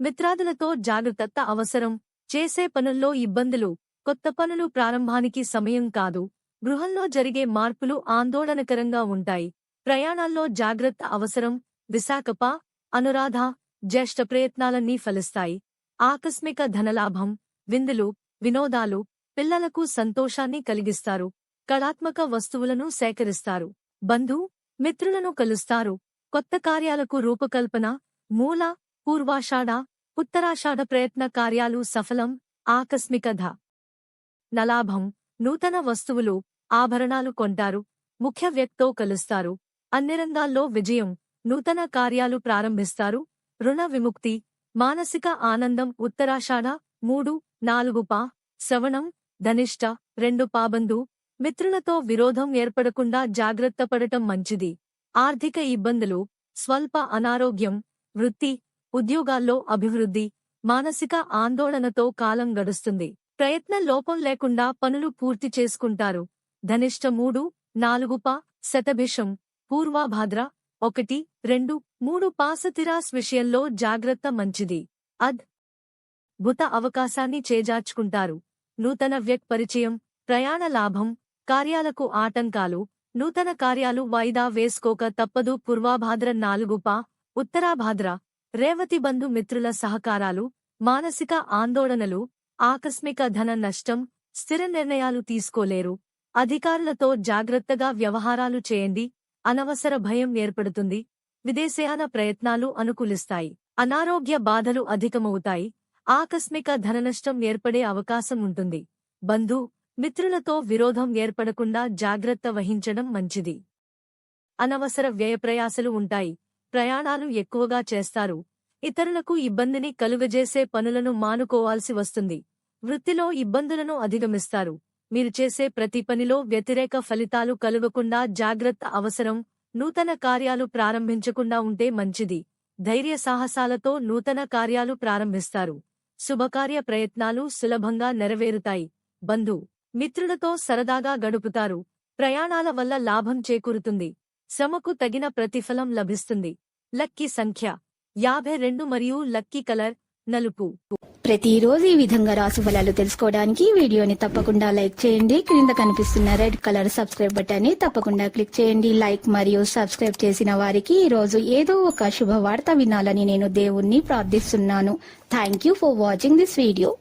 మిత్రాదులతో జాగ్రత్త అవసరం. చేసే పనుల్లో ఇబ్బందులు. కొత్త పనులు ప్రారంభానికి సమయం కాదు. గృహంలో జరిగే మార్పులు ఆందోళనకరంగా ఉంటాయి. ప్రయాణాల్లో జాగ్రత్త అవసరం. విశాఖప అనురాధ జ్యేష్ఠ ప్రయత్నాలన్నీ ఫలిస్తాయి. ఆకస్మిక ధనలాభం విందులు వినోదాలు పిల్లలకు సంతోషాన్ని కలిగిస్తారు. కళాత్మక వస్తువులను సేకరిస్తారు. బంధు మిత్రులను కలుస్తారు. కొత్త కార్యాలకు రూపకల్పన మూల పూర్వాషాఢ ఉత్తరాషాఢ ప్రయత్న కార్యాలు సఫలం ఆకస్మికధ నలాభం నూతన వస్తువులు ఆభరణాలు కొంటారు ముఖ్య వ్యక్తో కలుస్తారు అన్ని రంగాల్లో విజయం నూతన కార్యాలు ప్రారంభిస్తారు రుణ విముక్తి మానసిక ఆనందం ఉత్తరాషాఢ మూడు నాలుగు పా శ్రవణం ధనిష్ట రెండు పాబందు మిత్రులతో విరోధం ఏర్పడకుండా జాగ్రత్త పడటం మంచిది ఆర్థిక ఇబ్బందులు స్వల్ప అనారోగ్యం వృత్తి ఉద్యోగాల్లో అభివృద్ధి మానసిక ఆందోళనతో కాలం గడుస్తుంది. ప్రయత్నం లోపం లేకుండా పనులు పూర్తి చేసుకుంటారు. ధనిష్ట మూడు నాలుగు పా శతభిషం పూర్వాభాద్ర ఒకటి రెండు మూడు పాసతిరాస్ విషయంలో జాగ్రత్త మంచిది. అద్. భుత అవకాశాన్ని చేజార్చుకుంటారు. నూతన వ్యక్ పరిచయం ప్రయాణ లాభం కార్యాలకు ఆటంకాలు నూతన కార్యాలు వాయిదా వేసుకోక తప్పదు. పూర్వాభాద్ర నాలుగు పా ఉత్తరాభాద్ర రేవతి బంధు మిత్రుల సహకారాలు మానసిక ఆందోళనలు ఆకస్మిక ధన నష్టం స్థిర నిర్ణయాలు తీసుకోలేరు. అధికారులతో జాగ్రత్తగా వ్యవహారాలు చేయండి. అనవసర భయం ఏర్పడుతుంది. విదేశయాన ప్రయత్నాలు అనుకూలిస్తాయి. అనారోగ్య బాధలు అధికమవుతాయి. ఆకస్మిక ధననష్టం ఏర్పడే అవకాశం ఉంటుంది. బంధు మిత్రులతో విరోధం ఏర్పడకుండా జాగ్రత్త వహించడం మంచిది. అనవసర వ్యయప్రయాసలు ఉంటాయి. ప్రయాణాలు ఎక్కువగా చేస్తారు. ఇతరులకు ఇబ్బందిని కలుగజేసే పనులను మానుకోవాల్సి వస్తుంది. వృత్తిలో ఇబ్బందులను అధిగమిస్తారు. మీరు చేసే ప్రతి పనిలో వ్యతిరేక ఫలితాలు కలుగకుండా జాగ్రత్త అవసరం. నూతన కార్యాలు ప్రారంభించకుండా ఉంటే మంచిది. ధైర్య సాహసాలతో నూతన కార్యాలు ప్రారంభిస్తారు. శుభకార్య ప్రయత్నాలు సులభంగా నెరవేరుతాయి. బంధు మిత్రులతో సరదాగా గడుపుతారు. ప్రయాణాల వల్ల లాభం చేకూరుతుంది. శ్రమకు తగిన ప్రతిఫలం లభిస్తుంది. లక్కీ సంఖ్య యాభై రెండు మరియు లక్కీ కలర్ నలుపు. ప్రతిరోజు ఈ విధంగా రాశి ఫలాలు తెలుసుకోవడానికి వీడియోని తప్పకుండా లైక్ చేయండి. క్రింద కనిపిస్తున్న రెడ్ కలర్ సబ్స్క్రైబ్ బటన్ని తప్పకుండా క్లిక్ చేయండి. లైక్ మరియు సబ్స్క్రైబ్ చేసిన వారికి ఈ రోజు ఏదో ఒక శుభవార్త వినాలని నేను దేవుణ్ణి ప్రార్థిస్తున్నాను. Thank you for watching this video.